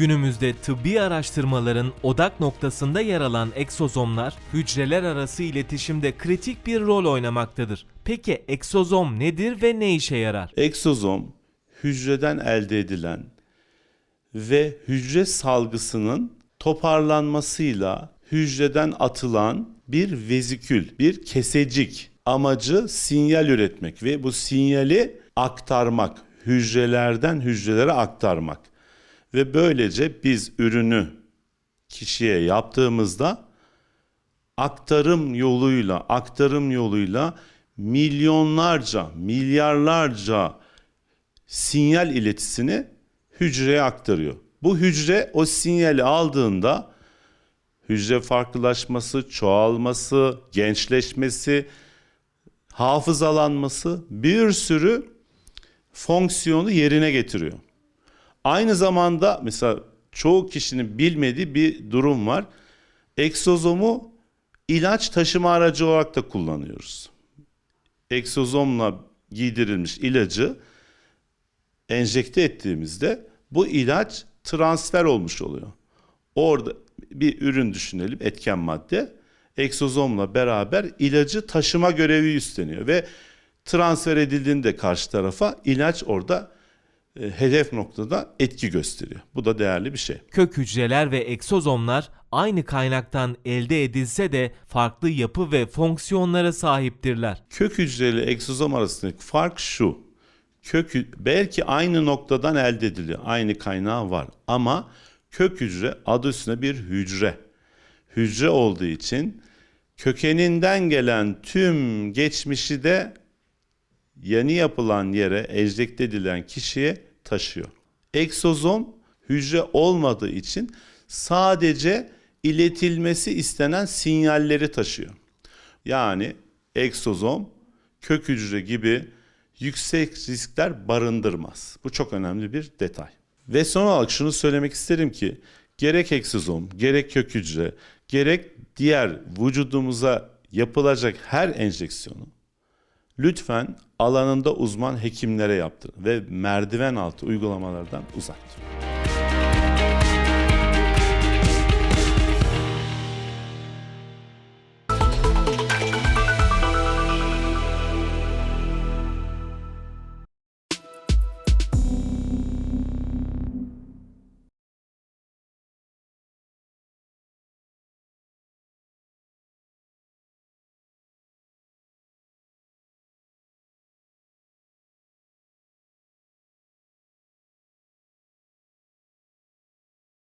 Günümüzde tıbbi araştırmaların odak noktasında yer alan egzozomlar hücreler arası iletişimde kritik bir rol oynamaktadır. Peki egzozom nedir ve ne işe yarar? Eksozom hücreden elde edilen ve hücre salgısının toparlanmasıyla hücreden atılan bir vezikül, bir kesecik. Amacı sinyal üretmek ve bu sinyali aktarmak, hücrelerden hücrelere aktarmak. Ve böylece biz ürünü kişiye yaptığımızda aktarım yoluyla, aktarım yoluyla milyonlarca, milyarlarca sinyal iletisini hücreye aktarıyor. Bu hücre o sinyali aldığında hücre farklılaşması, çoğalması, gençleşmesi, hafızalanması bir sürü fonksiyonu yerine getiriyor. Aynı zamanda mesela çoğu kişinin bilmediği bir durum var. Eksozomu ilaç taşıma aracı olarak da kullanıyoruz. Eksozomla giydirilmiş ilacı enjekte ettiğimizde bu ilaç transfer olmuş oluyor. Orada bir ürün düşünelim, etken madde. Eksozomla beraber ilacı taşıma görevi üstleniyor ve transfer edildiğinde karşı tarafa ilaç orada hedef noktada etki gösteriyor. Bu da değerli bir şey. Kök hücreler ve egzozomlar aynı kaynaktan elde edilse de farklı yapı ve fonksiyonlara sahiptirler. Kök hücre ile egzozom arasındaki fark şu. Kök belki aynı noktadan elde ediliyor. Aynı kaynağı var ama kök hücre adı üstünde bir hücre. Hücre olduğu için kökeninden gelen tüm geçmişi de yeni yapılan yere enjekte edilen kişiye taşıyor. Eksozom hücre olmadığı için sadece iletilmesi istenen sinyalleri taşıyor. Yani eksozom kök hücre gibi yüksek riskler barındırmaz. Bu çok önemli bir detay. Ve son olarak şunu söylemek isterim ki gerek eksozom, gerek kök hücre, gerek diğer vücudumuza yapılacak her enjeksiyonu lütfen alanında uzman hekimlere yaptırın ve merdiven altı uygulamalardan uzak durun.